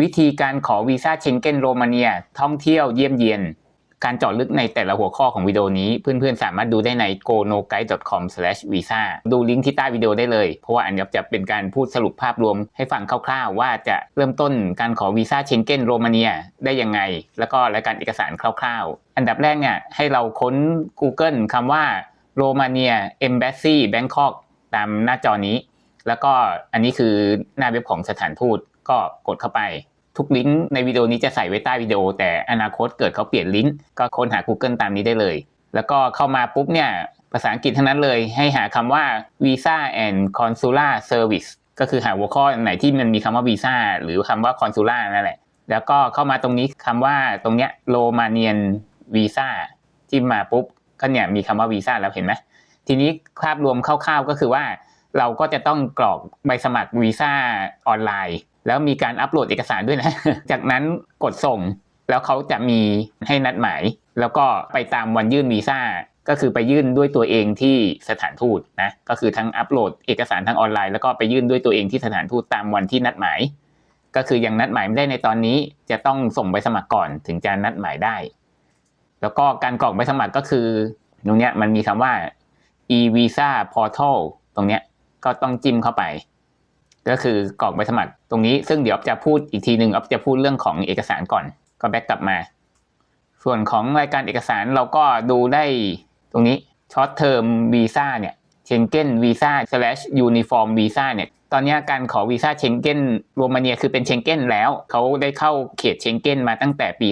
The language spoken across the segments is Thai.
วิธีการขอวีซ่าเชงเก้นโรมาเนีย ท่องเที่ยวเยี่ยมเยียน การเจาะลึกในแต่ละหัวข้อของวิดีโอนี้ เพื่อนๆ สามารถดูได้ใน gonoguide.com/visa ดูลิงก์ที่ใต้วิดีโอได้เลย เพราะว่าอันนี้จะเป็นการพูดสรุปภาพรวมให้ฟังคร่าวๆ ว่าจะเริ่มต้นการขอวีซ่าเชงเก้นโรมาเนียได้ยังไง แล้วก็รายการเอกสารคร่าวๆ อันดับแรกเนี่ยให้เราค้น Google คำว่าโรมาเนีย Embassy Bangkok ตามหน้าจอนี้ แล้วก็อันนี้คือหน้าเว็บของสถานทูต ก็กดเข้าไป ทุกลิงก์ในวิดีโอนี้จะใส่ไว้ใต้วิดีโอ แต่อนาคตเกิดเขาเปลี่ยนลิงก์ก็ค้นหา Google ตามนี้ได้เลย แล้วก็เข้ามาปุ๊บเนี่ยภาษาอังกฤษทั้งนั้นเลย ให้หาคำว่า Visa and Consular Service ก็คือหาหัวข้อไหนที่มันมีคำว่า Visa หรือคำว่า Consular นั่นแหละ แล้วก็เข้ามาตรงนี้คำว่าตรงเนี้ย Romanian Visa ที่มาปุ๊บก็เนี่ยมีคำว่า Visa แล้วเห็นไหมทีนี้ภาพรวมคร่าวๆก็คือว่าเราก็จะต้องกรอกใบสมัครวีซ่าออนไลน์ แล้วมีการอัปโหลดเอกสารด้วยนะ จากนั้นกดส่งแล้วเขาจะมีให้นัดหมาย แล้วก็ไปตามวันยื่นวีซ่าก็คือไปยื่นด้วยตัวเองที่สถานทูตนะก็คือทั้งอัปโหลดเอกสารทางออนไลน์แล้วก็ไปยื่นด้วยตัวเองที่สถานทูตตามวันที่นัดหมาย ก็คือยังนัดหมายไม่ได้ในตอนนี้ จะต้องส่งใบสมัครก่อนถึงจะนัดหมายได้ แล้วก็การกรอกใบสมัครก็คือตรงเนี้ยมันมีคำว่า e-visa portal ตรงเนี้ยก็ต้องจิ้มเข้าไป ก็คือกรอกใบสมัครตรงนี้ซึ่งเดี๋ยวจะพูดอีกทีหนึ่งอ๊อฟจะพูดเรื่องของเอกสารก่อนก็แบ็กกลับมา ส่วนของรายการเอกสารเราก็ดูได้ตรงนี้ short term visa เนี่ย Schengen visa slash uniform visa เนี่ยตอนนี้การขอวีซ่าเชงเก้นโรมาเนียคือเป็นเชงเก้นแล้ว เขาได้เข้าเขตเชงเก้นมาตั้งแต่ปี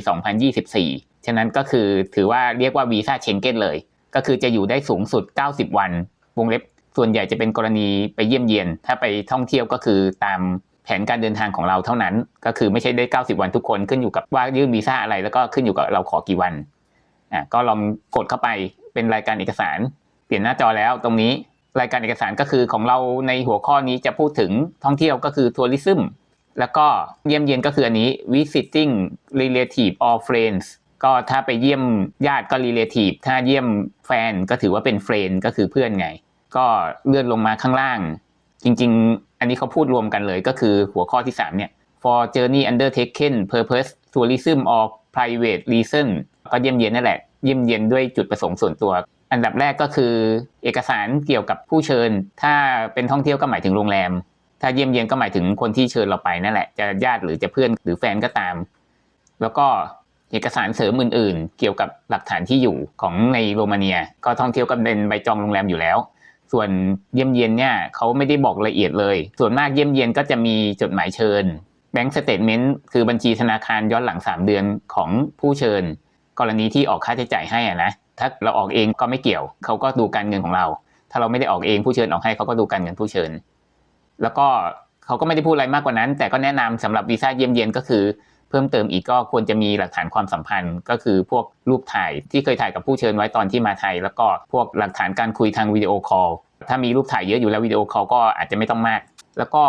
2024 ฉะนั้นก็คือถือว่าเรียกว่าวีซ่าเชงเก้นเลย ก็คือจะอยู่ได้สูงสุด 90 วัน วงเล็บ ส่วนใหญ่จะเป็นกรณีไปเยี่ยมเยียน ถ้าไปท่องเที่ยวก็คือตามแผนการเดินทางของเราเท่านั้น ก็คือไม่ใช่ได้ 90 วันทุกคนขึ้นอยู่กับว่ายื่นวีซ่าอะไรแล้วก็ขึ้นอยู่กับเราขอกี่วันอะก็ลองกดเข้าไปเป็นรายการเอกสาร เปลี่ยนหน้าจอแล้วตรงนี้รายการเอกสารก็คือของเราในหัวข้อนี้จะพูดถึงท่องเที่ยวก็คือทัวริซึมแล้วก็เยี่ยมเยียนก็คืออันนี้ visiting relative or friends ก็ถ้าไปเยี่ยมญาติก็ relative ถ้าเยี่ยมแฟนก็ถือว่าเป็น friend ก็คือเพื่อนไง ก็เลื่อนลงมาข้างล่าง จริง ๆ อันนี้เขาพูดรวมกันเลยก็คือหัวข้อที่ 3 เนี่ย for journey undertaken purpose tourism or private reason ก็เยี่ยมเยียนนั่นแหละ เยี่ยมเยียนด้วยจุดประสงค์ส่วนตัว อันดับแรกก็คือ เอกสารเกี่ยวกับผู้เชิญ ถ้าเป็นท่องเที่ยวก็หมายถึงโรงแรม ถ้าเยี่ยมเยียนก็หมายถึงคนที่เชิญเราไปนั่นแหละ จะญาติหรือจะเพื่อนหรือแฟนก็ตาม แล้วก็เอกสารเสริมอื่น ๆ เกี่ยวกับหลักฐานที่อยู่ของในโรมาเนีย ก็ท่องเที่ยวก็เป็นใบจองโรงแรมอยู่แล้ว ส่วนเยี่ยมเยียนเนี่ยเขาไม่ได้บอกละเอียดเลย ส่วนมากเยี่ยมเยียนก็จะมีจดหมายเชิญแบงก์สเตทเมนต์คือบัญชีธนาคารย้อนหลัง 3 เดือนของผู้เชิญ กรณีที่ออกค่าใช้จ่ายให้อะนะถ้าเราออกเองก็ไม่เกี่ยว เขาก็ดูการเงินของเรา ถ้าเราไม่ได้ออกเองผู้เชิญออกให้เขาก็ดูการเงินผู้เชิญ แล้วก็เขาก็ไม่ได้พูดอะไรมากกว่านั้น แต่ก็แนะนำสำหรับวีซ่าเยี่ยมเยียนก็คือ เพิ่มเติมอีกก็ควรจะมีหลักฐานความสัมพันธ์ก็คือพวกรูปถ่ายที่เคยถ่ายกับผู้เชิญไว้ตอนที่มาไทย แล้วก็พวกหลักฐานการคุยทางวิดีโอคอลถ้ามีรูปถ่ายเยอะอยู่แล้ววิดีโอคอลก็อาจจะไม่ต้องมาก แล้วก็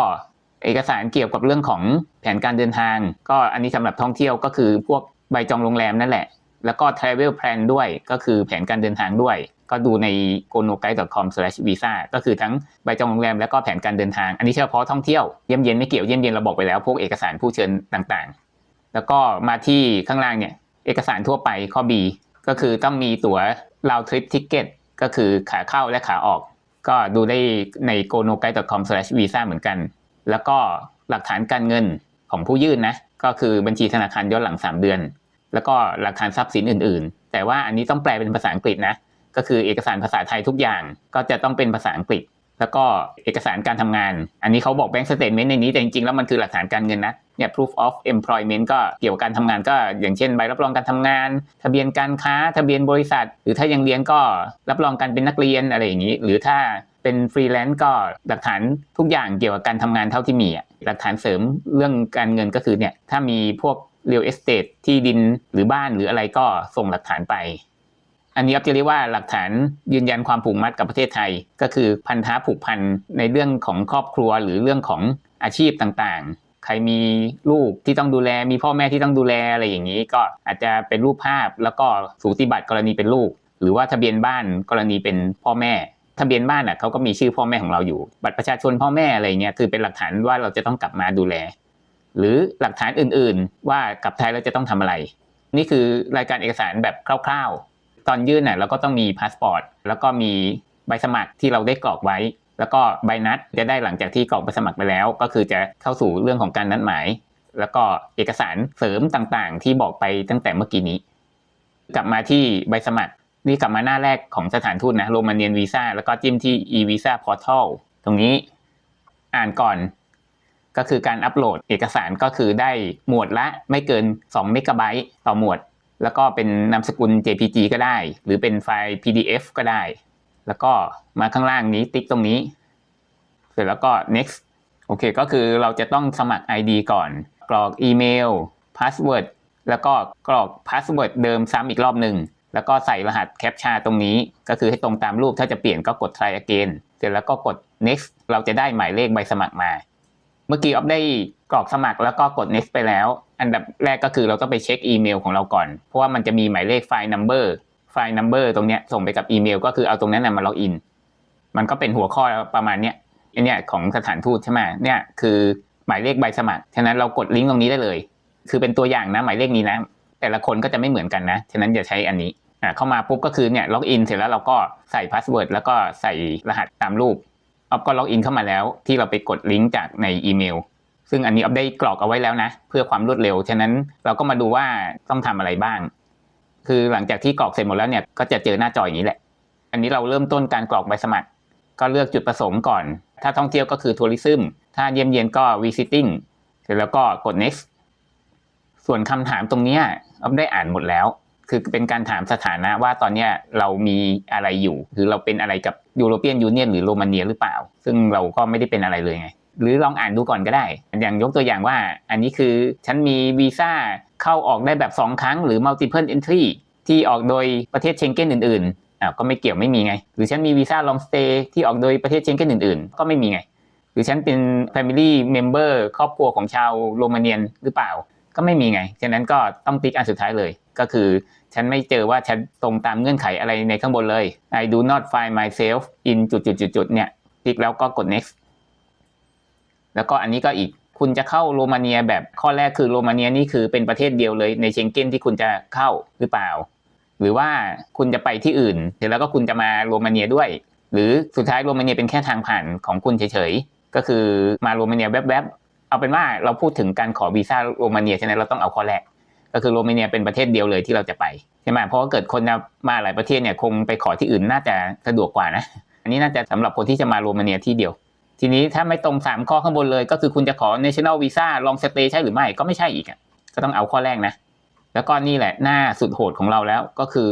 เอกสารเกี่ยวกับเรื่องของแผนการเดินทาง ก็อันนี้สำหรับท่องเที่ยวก็คือพวกใบจองโรงแรมนั่นแหละ แล้วก็ travel plan ด้วยก็คือแผนการเดินทางด้วย ก็ดูใน gonoguide.com/visa ก็คือทั้งใบจองโรงแรมแล้วก็แผนการเดินทาง อันนี้เฉพาะท่องเที่ยวเยี่ยมเยียนไม่เกี่ยวเยี่ยมเยียนเราบอกไปแล้วพวกเอกสารผู้เชิญต่างๆ แล้วก็มาที่ข้างล่างเนี่ยเอกสารทั่วไปข้อ B ก็คือต้องมีตั๋ว round trip ticket ก็คือขาเข้าและขาออก ก็ดูได้ใน gonoguide.com/visa เหมือนกัน แล้วก็หลักฐานการเงินของผู้ยื่นนะ ก็คือบัญชีธนาคารย้อนหลัง 3 เดือน แล้วก็หลักฐานทรัพย์สินอื่น ๆ แต่ว่าอันนี้ต้องแปลเป็นภาษาอังกฤษนะ ก็คือเอกสารภาษาไทยทุกอย่างก็จะต้องเป็นภาษาอังกฤษ แล้วก็เอกสารการทำงาน อันนี้เขาบอก bank statement ในนี้แต่จริงๆแล้วมันคือหลักฐานการเงินนะเนี่ย proof of employment ก็เกี่ยวกับการทำงานก็อย่างเช่นใบรับรองการทำงาน ทะเบียนการค้า ทะเบียนบริษัท หรือถ้ายังเรียนก็รับรองการเป็นนักเรียนอะไรอย่างนี้ หรือถ้าเป็นฟรีแลนซ์ก็หลักฐานทุกอย่างเกี่ยวกับการทำงานเท่าที่มีอะหลักฐานเสริมเรื่องการเงินก็คือเนี่ยถ้ามีพวก real estate ที่ดินหรือบ้านหรืออะไรก็ส่งหลักฐานไป อันนี้จะเรียกว่าหลักฐานยืนยันความผูกมัดกับประเทศไทย ก็คือพันธะผูกพันในเรื่องของครอบครัวหรือเรื่องของอาชีพต่างๆ ใครมีลูกที่ต้องดูแล มีพ่อแม่ที่ต้องดูแลอะไรอย่างนี้ ก็อาจจะเป็นรูปภาพแล้วก็สูติบัตรกรณีเป็นลูก หรือว่าทะเบียนบ้านกรณีเป็นพ่อแม่ทะเบียนบ้านอะเขาก็มีชื่อพ่อแม่ของเราอยู่ บัตรประชาชนพ่อแม่อะไรเงี้ยคือเป็นหลักฐานว่าเราจะต้องกลับมาดูแล หรือหลักฐานอื่นๆ ว่ากลับไทยเราจะต้องทำอะไร นี่คือรายการเอกสารแบบคร่าวๆ ตอนยื่นเนี่ยเราก็ต้องมีพาสปอร์ตแล้วก็มีใบสมัครที่เราได้กรอกไว้ แล้วก็ใบนัดจะได้หลังจากที่กรอกใบสมัครไปแล้ว ก็คือจะเข้าสู่เรื่องของการนัดหมาย แล้วก็เอกสารเสริมต่างๆ ที่บอกไปตั้งแต่เมื่อกี้นี้ กลับมาที่ใบสมัครนี่กลับมาหน้าแรกของสถานทูตนะโรมาเนียนวีซ่าแล้วก็จิ้มที่ e-visa portal ตรงนี้อ่านก่อน ก็คือการอัปโหลดเอกสารก็คือได้หมวดละไม่เกิน2เมกะไบต์ต่อหมวด แล้วก็เป็นนามสกุล JPG ก็ได้ หรือเป็นไฟล์ PDF ก็ได้ แล้วก็มาข้างล่างนี้ติ๊กตรงนี้ เสร็จแล้วก็ next โอเค ก็คือเราจะต้องสมัคร ID ก่อน กรอกอีเมล password แล้วก็กรอก password เดิมซ้ำอีกรอบหนึ่ง แล้วก็ใส่รหัสแคปชาตรงนี้ ก็คือให้ตรงตามรูป ถ้าจะเปลี่ยนก็กด try again เสร็จแล้วก็กด next เราจะได้หมายเลขใบสมัครมา เมื่อกี้ออฟได้กรอกสมัครแล้วก็กด next ไปแล้ว อันดับแรกก็คือเราต้องไปเช็คอีเมลของเราก่อน เพราะว่ามันจะมีหมายเลขไฟล์ number ไฟล์ number ตรงเนี้ยส่งไปกับอีเมล ก็คือเอาตรงนั้นมาล็อกอิน มันก็เป็นหัวข้อประมาณเนี้ยไอเนี่ยของสถานทูตใช่ไหมเนี่ยคือหมายเลขใบสมัคร ฉะนั้นเรากดลิงก์ตรงนี้ได้เลย คือเป็นตัวอย่างนะหมายเลขนี้นะ แต่ละคนก็จะไม่เหมือนกันนะ ฉะนั้นอย่าใช้อันนี้อ่าเข้ามาปุ๊บก็คือเนี่ยล็อกอินเสร็จแล้วเราก็ใส่พาสเวิร์ดแล้วก็ใส่รหัสตามรูปออฟก็ล็อกอินเข้ามาแล้วที่เราไปกดลิงก์จากในอีเมล ซึ่งอันนี้ออฟได้กรอกเอาไว้แล้วนะ เพื่อความรวดเร็ว ฉะนั้นเราก็มาดูว่าต้องทำอะไรบ้าง คือหลังจากที่กรอกเสร็จหมดแล้วเนี่ยก็จะเจอหน้าจออย่างนี้แหละ อันนี้เราเริ่มต้นการกรอกใบสมัคร ก็เลือกจุดประสงค์ก่อน ถ้าท่องเที่ยวก็คือทัวริซึมถ้าเยี่ยมเยียนก็ visiting เสร็จแล้วก็กด next ส่วนคำถามตรงเนี้ยอ๊อฟได้อ่านหมดแล้ว คือเป็นการถามสถานะว่าตอนเนี้ยเรามีอะไรอยู่ คือเราเป็นอะไรกับยูโรเปียนยูเนียนหรือโรมาเนียหรือเปล่า ซึ่งเราก็ไม่ได้เป็นอะไรเลยไง หรือลองอ่านดูก่อนก็ได้ อย่างยกตัวอย่างว่า อันนี้คือฉันมีวีซ่าเข้าออกได้แบบ 2 ครั้งหรือ multiple entry ที่ออกโดยประเทศเชงเก้นอื่นๆอ้าวก็ไม่เกี่ยวไม่มีไง หรือฉันมีวีซ่า long stay ที่ออกโดยประเทศเชงเก้นอื่นๆ ก็ไม่มีไง หรือฉันเป็น family member ครอบครัวของชาวโรมาเนียนหรือเปล่า ก็ไม่มีไง ฉะนั้นก็ต้องติ๊กอันสุดท้ายเลย ก็คือฉันไม่เจอว่าฉันตรงตามเงื่อนไขอะไรในข้างบนเลย I do not find myself in จุดๆๆๆเนี่ยติ๊กแล้วก็กด next แล้วก็อันนี้ก็อีกคุณจะเข้าโรมาเนียแบบข้อแรกคือโรมาเนียนี่คือเป็นประเทศเดียวเลยในเชงเก้นที่คุณจะเข้าหรือเปล่า หรือว่าคุณจะไปที่อื่นเสร็จแล้วก็คุณจะมาโรมาเนียด้วย หรือสุดท้ายโรมาเนียเป็นแค่ทางผ่านของคุณเฉยๆก็คือมาโรมาเนียแวบๆเอาเป็นว่าเราพูดถึงการขอวีซ่าโรมาเนียฉะนั้นเราต้องเอาข้อแรกก็คือโรมาเนียเป็นประเทศเดียวเลยที่เราจะไปใช่ไหมเพราะว่าเกิดคนมาหลายประเทศเนี่ยคงไปขอที่อื่นน่าจะสะดวกกว่านะ อันนี้น่าจะสำหรับคนที่จะมาโรมาเนียที่เดียว ทีนี้ถ้าไม่ตรงสามข้อข้างบนเลย ก็คือคุณจะขอ national visa long stay ใช่หรือไม่ก็ไม่ใช่อีกอะก็ต้องเอาข้อแรกนะ แล้วก็นี่แหละหน้าสุดโหดของเราแล้วก็คือ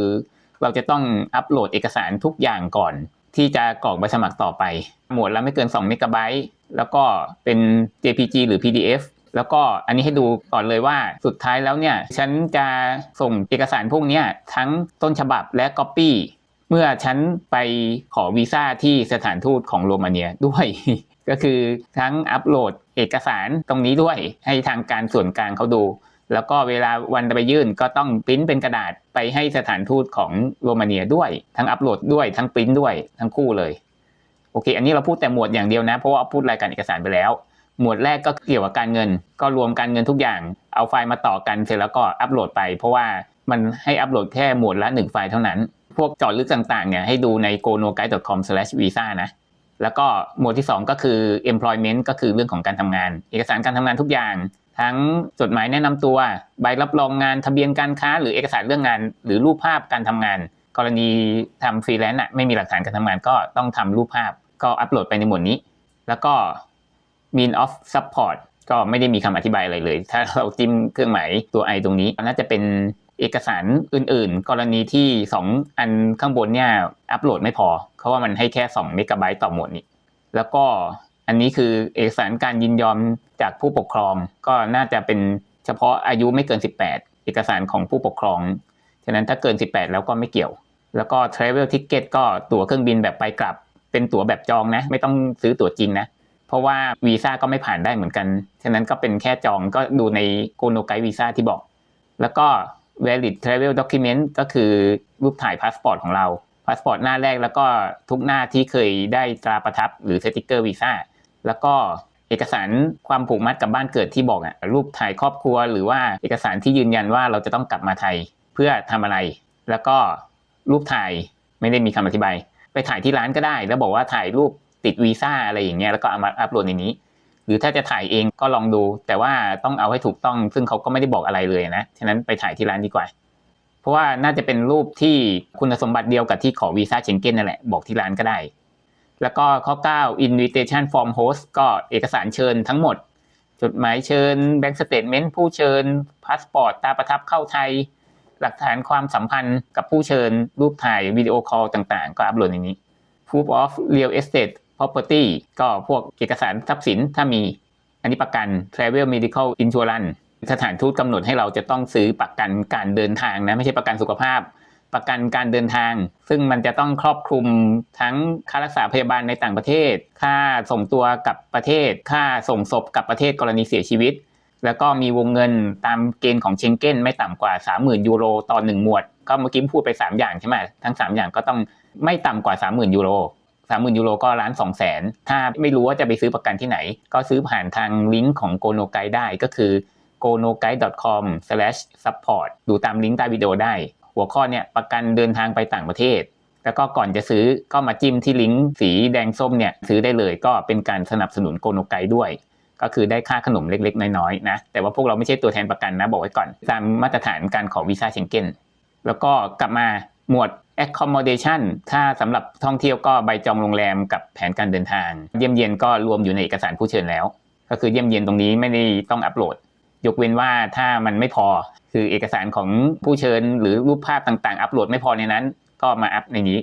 เราจะต้องอัปโหลดเอกสารทุกอย่างก่อน ที่จะกรอกใบสมัครต่อไป หมวดละไม่เกิน2เมกะไบต์แล้วก็เป็น JPG หรือ PDF แล้วก็อันนี้ให้ดูก่อนเลยว่าสุดท้ายแล้วเนี่ย ฉันจะส่งเอกสารพวกนี้ทั้งต้นฉบับและ Copy เมื่อฉันไปขอวีซ่าที่สถานทูตของโรมาเนียด้วย ก็คือทั้งอัปโหลดเอกสารตรงนี้ด้วย ให้ทางการส่วนกลางเขาดู แล้วก็เวลาวันไปยื่นก็ต้องปริ้นเป็นกระดาษไปให้สถานทูตของโรมาเนียด้วย ทั้งอัปโหลดด้วยทั้งปริ้นด้วยทั้งคู่เลยโอเค อันนี้เราพูดแต่หมวดอย่างเดียวนะ เพราะว่าพูดรายการเอกสารไปแล้ว หมวดแรกก็เกี่ยวกับการเงิน ก็รวมการเงินทุกอย่าง เอาไฟล์มาต่อกันเสร็จแล้วก็อัปโหลดไป เพราะว่ามันให้อัปโหลดแค่หมวดละ1ไฟล์เท่านั้น พวกจาะลึกต่างๆเนี่ยให้ดูใน gonoguide.com/visa นะ แล้วก็หมวดที่ 2 ก็คือ employment ก็คือเรื่องของการทำงาน เอกสารการทำงานทุกอย่าง ทั้งจดหมายแนะนำตัว ใบรับรองงานทะเบียนการค้า หรือเอกสารเรื่องงาน หรือรูปภาพการทำงาน กรณีทำฟรีแลนซ์อะไม่มีหลักฐานการทำงานก็ต้องทำรูปภาพ ก็อัปโหลดไปในหมวดนี้ แล้วก็ mean of support ก็ไม่ได้มีคำอธิบายอะไรเลย ถ้าเราจิ้มเครื่องหมายตัว i ตรงนี้น่าจะเป็น เอกสารอื่นๆ กรณีที่ 2 อันข้างบนเนี่ยอัปโหลดไม่พอ เพราะว่ามันให้แค่ 2 เมกะไบต์ต่อหมวดนี้ แล้วก็อันนี้คือเอกสารการยินยอมจากผู้ปกครอง ก็น่าจะเป็นเฉพาะอายุไม่เกิน 18 เอกสารของผู้ปกครอง ฉะนั้นถ้าเกิน 18 แล้วก็ไม่เกี่ยว แล้วก็ travel ticket ก็ตั๋วเครื่องบินแบบไปกลับ เป็นตั๋วแบบจองนะ ไม่ต้องซื้อตั๋วจริงนะ เพราะว่าวีซ่าก็ไม่ผ่านได้เหมือนกัน ฉะนั้นก็เป็นแค่จองก็ดูในโกโนไกวีซ่าที่บอก แล้วก็ valid travel document ก็คือรูปถ่ายพาสปอร์ตของเราพาสปอร์ตหน้าแรกแล้วก็ทุกหน้าที่เคยได้ตราประทับหรือสติกเกอร์วีซ่าแล้วก็เอกสารความผูกมัดกับบ้านเกิดที่บอกอะรูปถ่ายครอบครัว หรือว่าเอกสารที่ยืนยันว่าเราจะต้องกลับมาไทยเพื่อทำอะไร แล้วก็รูปถ่ายไม่ได้มีคำอธิบาย ไปถ่ายที่ร้านก็ได้ แล้วบอกว่าถ่ายรูปติดวีซ่าอะไรอย่างเงี้ยแล้วก็เอามาอัปโหลดในนี้ หรือถ้าจะถ่ายเองก็ลองดู แต่ว่าต้องเอาให้ถูกต้อง ซึ่งเขาก็ไม่ได้บอกอะไรเลยนะฉะนั้นไปถ่ายที่ร้านดีกว่า เพราะว่าน่าจะเป็นรูปที่คุณสมบัติเดียวกับที่ขอวีซ่าเชงเก้นนั่นแหละบอกที่ร้านก็ได้ แล้วก็ข้อ 9 invitation form host ก็เอกสารเชิญทั้งหมด จดหมายเชิญ bank statement ผู้เชิญพาสปอร์ตตาประทับเข้าไทย หลักฐานความสัมพันธ์กับผู้เชิญรูปถ่ายวิดีโอคอลต่างๆ ก็อัปโหลดในนี้ proof of real estate property ก็พวกเอกสารทรัพย์สินถ้ามี อันนี้ประกัน travel medical insurance สถานทูตกำหนดให้เราจะต้องซื้อประกันการเดินทางนะไม่ใช่ประกันสุขภาพ ประกันการเดินทาง ซึ่งมันจะต้องครอบคลุมทั้งค่ารักษาพยาบาลในต่างประเทศ ค่าส่งตัวกับประเทศ ค่าส่งศพกับประเทศกรณีเสียชีวิต แล้วก็มีวงเงินตามเกณฑ์ของเชงเก้นไม่ต่ำกว่า 30,000 ยูโรต่อหนึ่งหมวด ก็เมื่อกี้พูดไป 3 อย่างใช่ไหมทั้ง 3 อย่างก็ต้องไม่ต่ำกว่า 30,000 ยูโร 30,000ยูโรก็ล้าน2แสนถ้าไม่รู้ว่าจะไปซื้อประกันที่ไหน ก็ซื้อผ่านทางลิงก์ของโกโนไกได้ก็คือ gonoguide.com/support ดูตามลิงก์ใต้วิดีโอได้ หัวข้อเนี่ยประกันเดินทางไปต่างประเทศ แล้วก็ก่อนจะซื้อก็มาจิ้มที่ลิงก์สีแดงส้มเนี่ยซื้อได้เลยก็เป็นการสนับสนุนโกโนไกด้วย ก็คือได้ค่าขนมเล็กๆ น้อยๆนะ แต่ว่าพวกเราไม่ใช่ตัวแทนประกันนะ บอกไว้ก่อน ตามมาตรฐานการขอวีซ่าเชงเก้นแล้วก็กลับมา หมวด accommodation ถ้าสำหรับท่องเที่ยวก็ใบจองโรงแรมกับแผนการเดินทาง เยี่ยมเยียนก็รวมอยู่ในเอกสารผู้เชิญแล้ว ก็คือเยี่ยมเยียนตรงนี้ไม่ได้ต้องอัปโหลด ยกเว้นว่าถ้ามันไม่พอคือเอกสารของผู้เชิญหรือรูปภาพต่างๆ อัปโหลดไม่พอในนั้น ก็มาอัปในนี้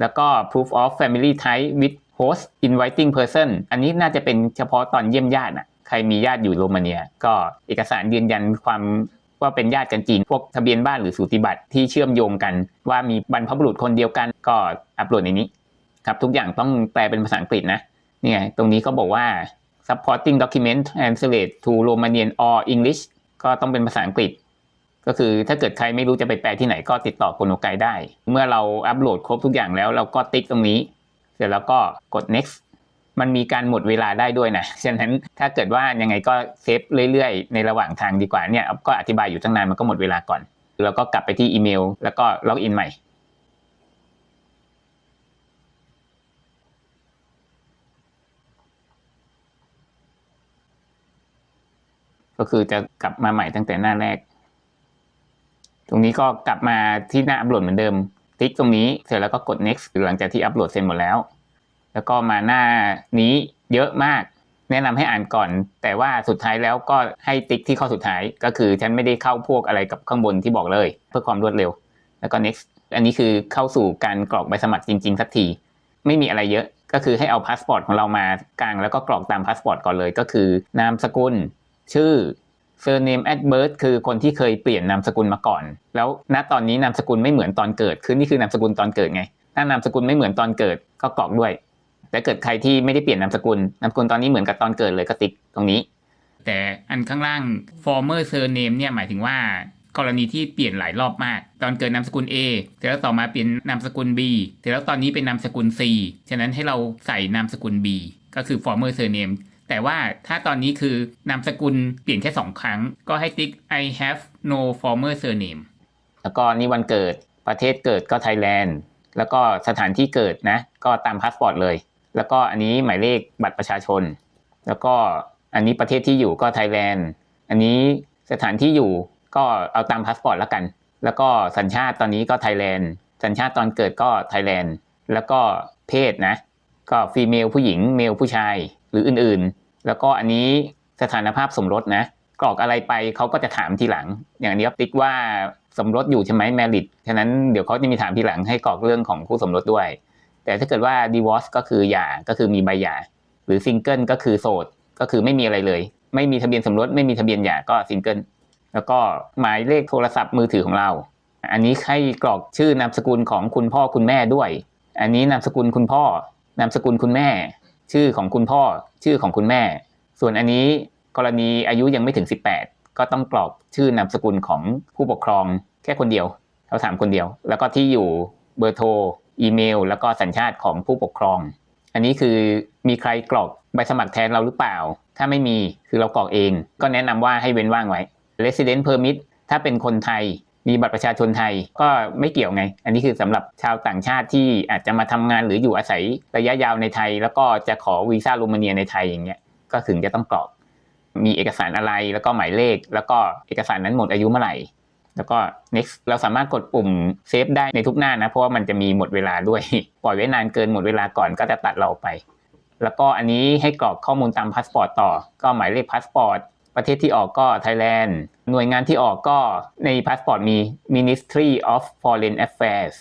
แล้วก็ proof of family type with host inviting person อันนี้น่าจะเป็นเฉพาะตอนเยี่ยมญาติน่ะใครมีญาติอยู่โรมาเนีย ก็เอกสารยืนยันความ ว่าเป็นญาติกันจริง พวกทะเบียนบ้านหรือสูติบัตรที่เชื่อมโยงกัน ว่ามีบรรพบุรุษคนเดียวกันก็อัปโหลดในนี้ครับทุกอย่างต้องแปลเป็นภาษาอังกฤษนะเนี่ยตรงนี้เขาบอกว่า supporting document translate to Romanian or English ก็ต้องเป็นภาษาอังกฤษ ก็คือถ้าเกิดใครไม่รู้จะไปแปลที่ไหนก็ติดต่อโกโนไกได้ เมื่อเราอัปโหลดครบทุกอย่างแล้วเราก็ติ๊กตรงนี้ เสร็จแล้วก็กด next มันมีการหมดเวลาได้ด้วยนะฉะนั้นถ้าเกิดว่ายังไงก็เซฟเรื่อยๆ ในระหว่างทางดีกว่าเนี่ยก็อธิบายอยู่ตั้งนานมันก็หมดเวลาก่อนแล้วก็กลับไปที่อีเมล แล้วก็ล็อกอินใหม่ก็คือจะกลับมาใหม่ตั้งแต่หน้าแรก ตรงนี้ก็กลับมาที่หน้าอัปโหลดเหมือนเดิม ติ๊กตรงนี้เสร็จแล้วก็กด next หลังจากที่อัปโหลดเสร็จหมดแล้ว แล้วก็มาหน้านี้เยอะมาก แนะนำให้อ่านก่อน แต่ว่าสุดท้ายแล้วก็ให้ติ๊กที่ข้อสุดท้ายก็คือฉันไม่ได้เข้าพวกอะไรกับข้างบนที่บอกเลย เพื่อความรวดเร็ว แล้วก็ next อันนี้คือเข้าสู่การกรอกใบสมัครจริง ๆ สักทีไม่มีอะไรเยอะก็คือให้เอาพาสปอร์ตของเรามากลางแล้วก็กรอกตามพาสปอร์ตก่อนเลยก็คือนามสกุล ชื่อ surname at birth คือคนที่เคยเปลี่ยนนามสกุลมาก่อน แล้วณตอนนี้นามสกุลไม่เหมือนตอนเกิดคือนี่คือนามสกุลตอนเกิดไง ถ้านามสกุลไม่เหมือนตอนเกิดก็กรอกด้วย แต่เกิดใครที่ไม่ได้เปลี่ยนนามสกุลนามสกุลตอนนี้เหมือนกับตอนเกิดเลยก็ติ๊กตรงนี้ แต่อันข้างล่าง former surname เนี่ยหมายถึงว่ากรณีที่เปลี่ยนหลายรอบมาก ตอนเกิดนามสกุล A เสร็จแล้วต่อมาเปลี่ยนนามสกุล B เสร็จแล้วตอนนี้เป็นนามสกุล C ฉะนั้นให้เราใส่นามสกุล B ก็คือ former surname แต่ว่าถ้าตอนนี้คือนามสกุลเปลี่ยนแค่2ครั้ง ก็ให้ติ๊ก I have no former surname แล้วก็นี่วันเกิดประเทศเกิดก็ไทยแลนด์ แล้วก็สถานที่เกิดนะ ก็ตามพาสปอร์ตเลย แล้วก็อันนี้หมายเลขบัตรประชาชน แล้วก็อันนี้ประเทศที่อยู่ก็ไทยแลนด์ อันนี้สถานที่อยู่ก็เอาตามพาสปอร์ตแล้วกัน แล้วก็สัญชาติตอนนี้ก็ไทยแลนด์ สัญชาติตอนเกิดก็ไทยแลนด์ แล้วก็เพศนะ ก็ฟีเมลผู้หญิง เมลผู้ชาย หรืออื่นๆ แล้วก็อันนี้สถานภาพสมรสนะ กรอกอะไรไปเขาก็จะถามทีหลัง อย่างนี้ติ๊กว่าสมรสอยู่ใช่ไหมแมริด ฉะนั้นเดี๋ยวเขาจะมีถามทีหลังให้กรอกเรื่องของคู่สมรสด้วย แต่ถ้าเกิดว่า divorce ก็คือหย่าก็คือมีใบหย่าหรือซิงเกิลก็คือโสดก็คือไม่มีอะไรเลย ไม่มีทะเบียนสมรสไม่มีทะเบียนหย่าก็ซิงเกิลแล้วก็หมายเลขโทรศัพท์มือถือของเรา อันนี้ให้กรอกชื่อนามสกุลของคุณพ่อคุณแม่ด้วย อันนี้นามสกุลคุณพ่อนามสกุลคุณแม่ ชื่อของคุณพ่อ ชื่อของคุณแม่ ส่วนอันนี้กรณีอายุยังไม่ถึง 18 ก็ต้องกรอกชื่อนามสกุลของผู้ปกครองแค่คนเดียวเขาถามคนเดียว แล้วก็ที่อยู่เบอร์โทร อีเมล แล้วก็สัญชาติของผู้ปกครอง อันนี้คือมีใครกรอกใบสมัครแทนเราหรือเปล่า ถ้าไม่มีคือเรากรอกเอง ก็แนะนำว่าให้เว้นว่างไว้ resident permit ถ้าเป็นคนไทยมีบัตรประชาชนไทยก็ไม่เกี่ยวไง อันนี้คือสำหรับชาวต่างชาติที่อาจจะมาทำงานหรืออยู่อาศัยระยะยาวในไทย แล้วก็จะขอวีซ่าโรมาเนียในไทยอย่างเงี้ยก็ถึงจะต้องกรอก มีเอกสารอะไรแล้วก็หมายเลข แล้วก็เอกสารนั้นหมดอายุเมื่อไหร่ แล้วก็ next เราสามารถกดปุ่มเซฟได้ในทุกหน้านะ เพราะว่ามันจะมีหมดเวลาด้วย ปล่อยไว้นานเกินหมดเวลาก่อนก็จะตัดเราไป แล้วก็อันนี้ให้กรอกข้อมูลตามพาสปอร์ตต่อ ก็หมายเลขพาสปอร์ตประเทศที่ออกก็ไทยแลนด์ หน่วยงานที่ออกก็ในพาสปอร์ตมี Ministry of Foreign Affairs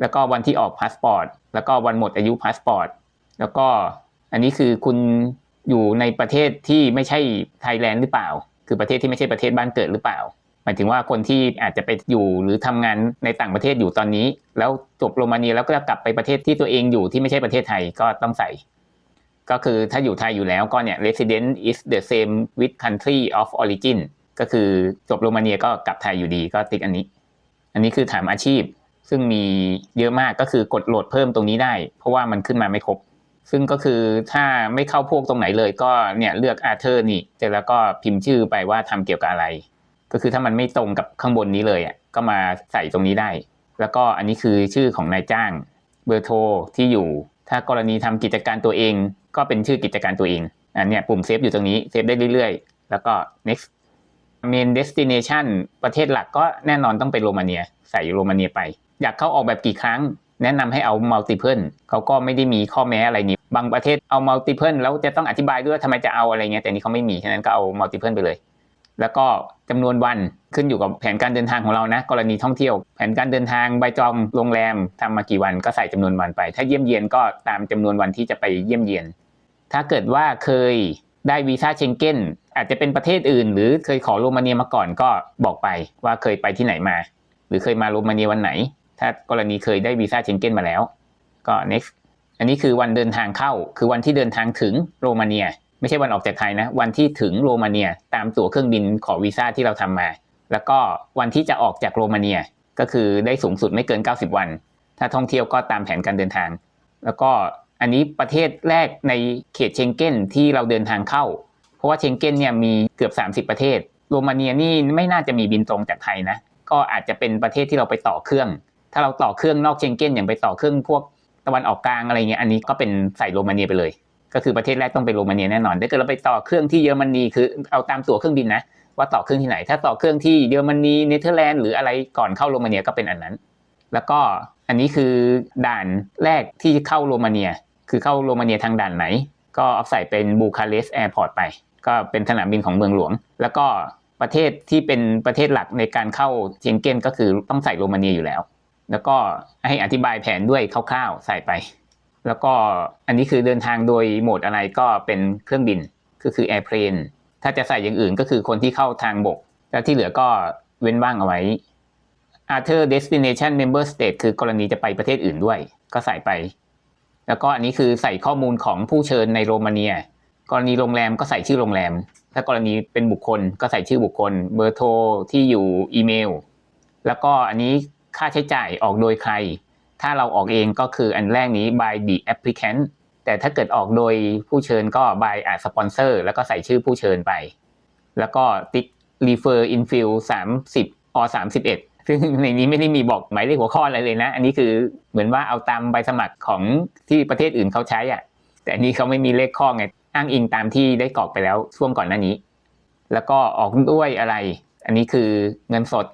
แล้วก็วันที่ออกพาสปอร์ต แล้วก็วันหมดอายุพาสปอร์ต แล้วก็อันนี้คือคุณอยู่ในประเทศที่ไม่ใช่ไทยแลนด์หรือเปล่า คือประเทศที่ไม่ใช่ประเทศบ้านเกิดหรือเปล่า หมายถึงว่าคนที่อาจจะไปอยู่หรือทำงานในต่างประเทศอยู่ตอนนี้ แล้วจบโรมาเนียแล้วก็กลับไปประเทศที่ตัวเองอยู่ที่ไม่ใช่ประเทศไทยก็ต้องใส่ ก็คือถ้าอยู่ไทยอยู่แล้วก็เนี่ย resident is the same with country of origin ก็คือจบโรมาเนียก็กลับไทยอยู่ดีก็ติ๊กอันนี้ อันนี้คือถามอาชีพ ซึ่งมีเยอะมากก็คือกดโหลดเพิ่มตรงนี้ได้ เพราะว่ามันขึ้นมาไม่ครบ ซึ่งก็คือถ้าไม่เข้าพวกตรงไหนเลยก็เนี่ยเลือกอาเธอร์นี่เสร็จแล้วก็พิมพ์ชื่อไปว่าทำเกี่ยวกับอะไร ก็คือถ้ามันไม่ตรงกับข้างบนนี้เลยอะก็มาใส่ตรงนี้ได้ แล้วก็อันนี้คือชื่อของนายจ้าง เบอร์โทรที่อยู่ ถ้ากรณีทำกิจการตัวเอง ก็เป็นชื่อกิจการตัวเองอันเนี้ยปุ่มเซฟอยู่ตรงนี้เซฟได้เรื่อยๆ แล้วก็ next main destination ประเทศหลักก็แน่นอนต้องเป็นโรมาเนีย ใส่โรมาเนียไป อยากเข้าออกแบบกี่ครั้ง แนะนำให้เอา multiple เขาก็ไม่ได้มีข้อแม้อะไรนี่บางประเทศเอา multiple แล้วจะต้องอธิบายด้วยว่าทำไมจะเอาอะไรเงี้ยแต่นี่เขาไม่มี ฉะนั้นก็เอา multiple ไปเลย แล้วก็จำนวนวันขึ้นอยู่กับแผนการเดินทางของเรานะ กรณีท่องเที่ยว แผนการเดินทางใบจองโรงแรมทำมากี่วันก็ใส่จำนวนวันไป ถ้าเยี่ยมเยียนก็ตามจำนวนวันที่จะไปเยี่ยมเยียน ถ้าเกิดว่าเคยได้วีซ่าเชงเก้นอาจจะเป็นประเทศอื่น หรือเคยขอโรมาเนียมาก่อนก็บอกไปว่าเคยไปที่ไหนมา หรือเคยมาโรมาเนียวันไหน ถ้ากรณีเคยได้วีซ่าเชงเก้นมาแล้ว ก็ next อันนี้คือวันเดินทางเข้า คือวันที่เดินทางถึงโรมาเนีย ไม่ใช่วันออกจากไทยนะ วันที่ถึงโรมาเนียตามตั๋วเครื่องบินขอวีซ่าที่เราทำมา แล้วก็วันที่จะออกจากโรมาเนียก็คือได้สูงสุดไม่เกิน 90 วัน ถ้าท่องเที่ยวก็ตามแผนการเดินทาง แล้วก็อันนี้ประเทศแรกในเขตเชงเก้นที่เราเดินทางเข้า เพราะว่าเชงเก้นเนี่ยมีเกือบ 30 ประเทศ โรมาเนียนี่ไม่น่าจะมีบินตรงจากไทยนะ ก็อาจจะเป็นประเทศที่เราไปต่อเครื่อง ถ้าเราต่อเครื่องนอกเชงเก้นอย่างไปต่อเครื่องพวกตะวันออกกลางอะไรเงี้ย อันนี้ก็เป็นใส่โรมาเนียไปเลย ก็คือประเทศแรกต้องเป็นโรมาเนียแน่นอนถ้าเกิดเราไปต่อเครื่องที่เยอรมนีคือเอาตามตั๋วเครื่องบินนะว่าต่อเครื่องที่ไหน ถ้าต่อเครื่องที่เยอรมนีเนเธอร์แลนด์หรืออะไรก่อนเข้าโรมาเนียก็เป็นอันนั้น แล้วก็อันนี้คือด่านแรกที่เข้าโรมาเนีย คือเข้าโรมาเนียทางด่านไหน ก็เอาใส่เป็นบูคาเรสต์แอร์พอร์ตไป ก็เป็นสนามบินของเมืองหลวง แล้วก็ประเทศที่เป็นประเทศหลักในการเข้าเชงเก้นก็คือต้องใส่โรมาเนียอยู่แล้ว แล้วก็ให้อธิบายแผนด้วยคร่าวๆใส่ไป แล้วก็อันนี้คือเดินทางโดยโหมดอะไรก็เป็นเครื่องบินก็คือ airplane ถ้าจะใส่อย่างอื่นก็คือคนที่เข้าทางบก แล้วที่เหลือก็เว้นว่างเอาไว้ other destination member state คือกรณีจะไปประเทศอื่นด้วย ก็ใส่ไป แล้วก็อันนี้คือใส่ข้อมูลของผู้เชิญในโรมาเนีย กรณีโรงแรมก็ใส่ชื่อโรงแรม ถ้ากรณีเป็นบุคคลก็ใส่ชื่อบุคคล เบอร์โทรที่อยู่อีเมล แล้วก็อันนี้ค่าใช้จ่ายออกโดยใคร ถ้าเราออกเองก็คืออันแรกนี้ by the applicant แต่ถ้าเกิดออกโดยผู้เชิญก็ by อ่าสปอนเซอร์แล้วก็ใส่ชื่อผู้เชิญไป แล้วก็ติ๊ก refer in field 30 or 31 ซึ่งในนี้ไม่ได้มีบอกหมายเลขหัวข้ออะไรเลยนะ อันนี้คือเหมือนว่าเอาตามใบสมัครของที่ประเทศอื่นเขาใช้อะ แต่อันนี้เขาไม่มีเลขข้อไง อ้างอิงตามที่ได้กรอกไปแล้วช่วงก่อนหน้านี้ แล้วก็ออกด้วยอะไร อันนี้คือเงินสด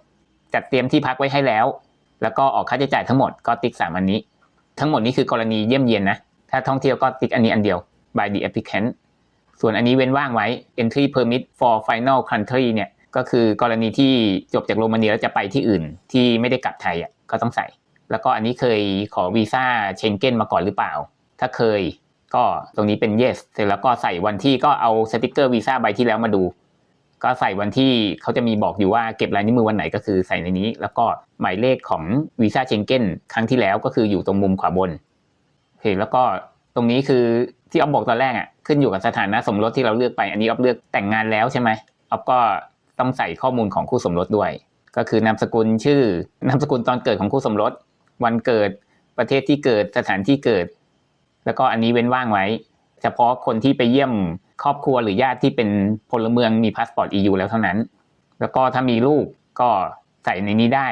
จัดเตรียมที่พักไว้ให้แล้ว แล้วก็ออกค่าใช้จ่ายทั้งหมดก็ติ๊กสามอันนี้ ทั้งหมดนี้คือกรณีเยี่ยมเยียนนะ ถ้าท่องเที่ยวก็ติ๊กอันนี้อันเดียว by the applicant ส่วนอันนี้เว้นว่างไว้ entry permit for final country เนี่ยก็คือกรณีที่จบจากโรมาเนียแล้วจะไปที่อื่นที่ไม่ได้กลับไทยอะก็ต้องใส่ แล้วก็อันนี้เคยขอวีซ่าเชงเก้นมาก่อนหรือเปล่า ถ้าเคยก็ตรงนี้เป็น yes เสร็จแล้วก็ใส่วันที่ก็เอาสติกเกอร์วีซ่าใบที่แล้วมาดู ก็ใส่วันที่เขาจะมีบอกอยู่ว่าเก็บลายนิ้วมือวันไหนก็คือใส่ในนี้ แล้วก็หมายเลขของวีซ่าเชงเก้นครั้งที่แล้วก็คืออยู่ตรงมุมขวาบนโอเคแล้วก็ตรงนี้คือที่อ๊อฟบอกตอนแรกอะขึ้นอยู่กับสถานะสมรสที่เราเลือกไปอันนี้อ๊อฟเลือกแต่งงานแล้วใช่ไหมอ๊อฟก็ต้องใส่ข้อมูลของคู่สมรสด้วย ก็คือนามสกุลชื่อนามสกุลตอนเกิดของคู่สมรส วันเกิดประเทศที่เกิดสถานที่เกิด แล้วก็อันนี้เว้นว่างไว้ เฉพาะคนที่ไปเยี่ยมครอบครัวหรือญาติที่เป็นพลเมืองมีพาสปอร์ต EU แล้วเท่านั้น แล้วก็ถ้ามีลูกก็ใส่ในนี้ได้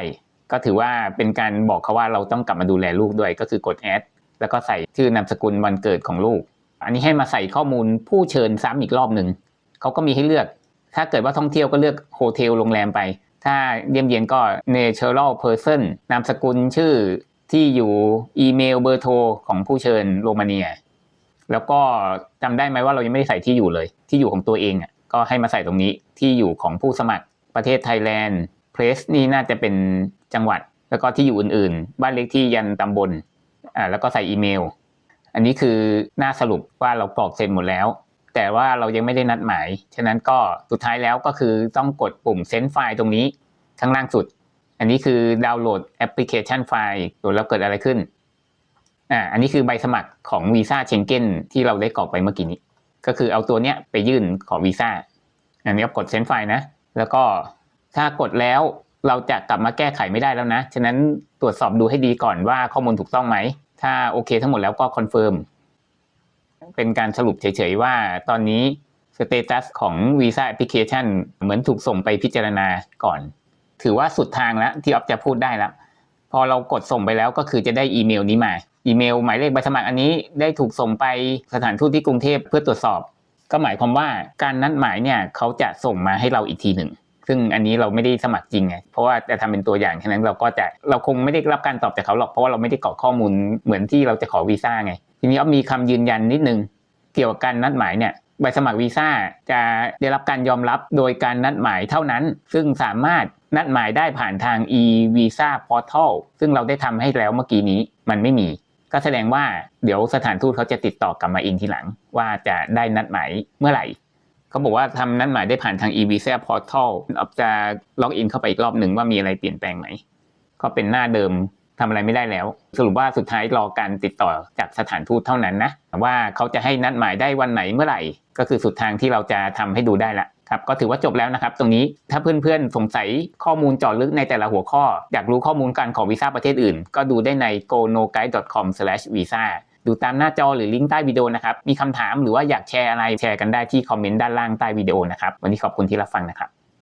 ก็ถือว่าเป็นการบอกเขาว่าเราต้องกลับมาดูแลลูกด้วย ก็คือกดแอดแล้วก็ใส่ชื่อนามสกุลวันเกิดของลูก อันนี้ให้มาใส่ข้อมูลผู้เชิญซ้ำอีกรอบหนึ่งเขาก็มีให้เลือก ถ้าเกิดว่าท่องเที่ยวก็เลือกโฮเทลโรงแรมไป ถ้าเยี่ยมเยียนก็ natural person นามสกุลชื่อที่อยู่อีเมลเบอร์โทรของผู้เชิญโรมาเนีย แล้วก็จำได้ไหมว่าเรายังไม่ได้ใส่ที่อยู่เลย ที่อยู่ของตัวเองอะก็ให้มาใส่ตรงนี้ที่อยู่ของผู้สมัครประเทศไทยแลนด์เพลสนี่น่าจะเป็นจังหวัด แล้วก็ที่อยู่อื่นๆ บ้านเลขที่ยันตำบลอ่าแล้วก็ใส่อีเมล อันนี้คือหน้าสรุปว่าเรากรอกเสร็จหมดแล้ว แต่ว่าเรายังไม่ได้นัดหมาย ฉะนั้นก็สุดท้ายแล้วก็คือต้องกดปุ่มเซนไฟล์ตรงนี้ข้างล่างสุด อันนี้คือดาวน์โหลดแอปพลิเคชันไฟล์โหลดแล้วเกิดอะไรขึ้น อ่าอันนี้คือใบสมัครของวีซ่าเชงเก้นที่เราได้กรอกไปเมื่อกี้นี้ ก็คือเอาตัวเนี้ยไปยื่นขอวีซ่าอันนี้ก็กดเซนไฟล์นะ แล้วก็ถ้ากดแล้วเราจะกลับมาแก้ไขไม่ได้แล้วนะ ฉะนั้นตรวจสอบดูให้ดีก่อนว่าข้อมูลถูกต้องไหม ถ้าโอเคทั้งหมดแล้วก็คอนเฟิร์ม เป็นการสรุปเฉยๆว่าตอนนี้สเตตัสของวีซ่าแอปพลิเคชันเหมือนถูกส่งไปพิจารณาก่อน ถือว่าสุดทางแล้วที่ออฟจะพูดได้แล้ว พอเรากดส่งไปแล้วก็คือจะได้อีเมลนี้มา อีเมล หมายเลขใบสมัครอันนี้ได้ถูกส่งไปสถานทูตที่กรุงเทพเพื่อตรวจสอบ ก็หมายความว่าการนัดหมายเนี่ยเขาจะส่งมาให้เราอีกทีหนึ่งซึ่งอันนี้เราไม่ได้สมัครจริงไงเพราะว่าจะทำเป็นตัวอย่างฉะนั้นเราก็จะเราคงไม่ได้รับการตอบจากเขาหรอกเพราะว่าเราไม่ได้กรอกข้อมูลเหมือนที่เราจะขอวีซ่าไงทีนี้อ้อมีคำยืนยันนิดนึงเกี่ยวกับการนัดหมายเนี่ยใบสมัครวีซ่าจะได้รับการยอมรับโดยการนัดหมายเท่านั้น ซึ่งสามารถนัดหมายได้ผ่านทาง e-visa portal ซึ่งเราได้ทำให้แล้วเมื่อกี้นี้มันไม่มี ก็แสดงว่าเดี๋ยวสถานทูตเขาจะติดต่อกลับมาเองทีหลัง ว่าจะได้นัดหมายเมื่อไหร่ เขาบอกว่าทำนัดหมายได้ผ่านทาง e-visa portal ออฟจะล็อกอินเข้าไปอีกรอบหนึ่งว่ามีอะไรเปลี่ยนแปลงไหม ก็เป็นหน้าเดิมทำอะไรไม่ได้แล้ว สรุปว่าสุดท้ายรอการติดต่อจากสถานทูตเท่านั้นนะว่าเขาจะให้นัดหมายได้วันไหนเมื่อไหร่ ก็คือสุดทางที่เราจะทำให้ดูได้ละ ครับก็ถือว่าจบแล้วนะครับ ตรงนี้ถ้าเพื่อนๆสงสัยข้อมูลจาะลึกในแต่ละหัวข้อ อยากรู้ข้อมูลการขอวีซ่าประเทศอื่น ก็ดูได้ใน gonoguide.com/visa ดูตามหน้าจอหรือลิงก์ใต้วิดีโอนะครับ มีคำถามหรือว่าอยากแชร์อะไรแชร์กันได้ที่คอมเมนต์ด้านล่างใต้วิดีโอนะครับ วันนี้ขอบคุณที่รับฟังนะครับ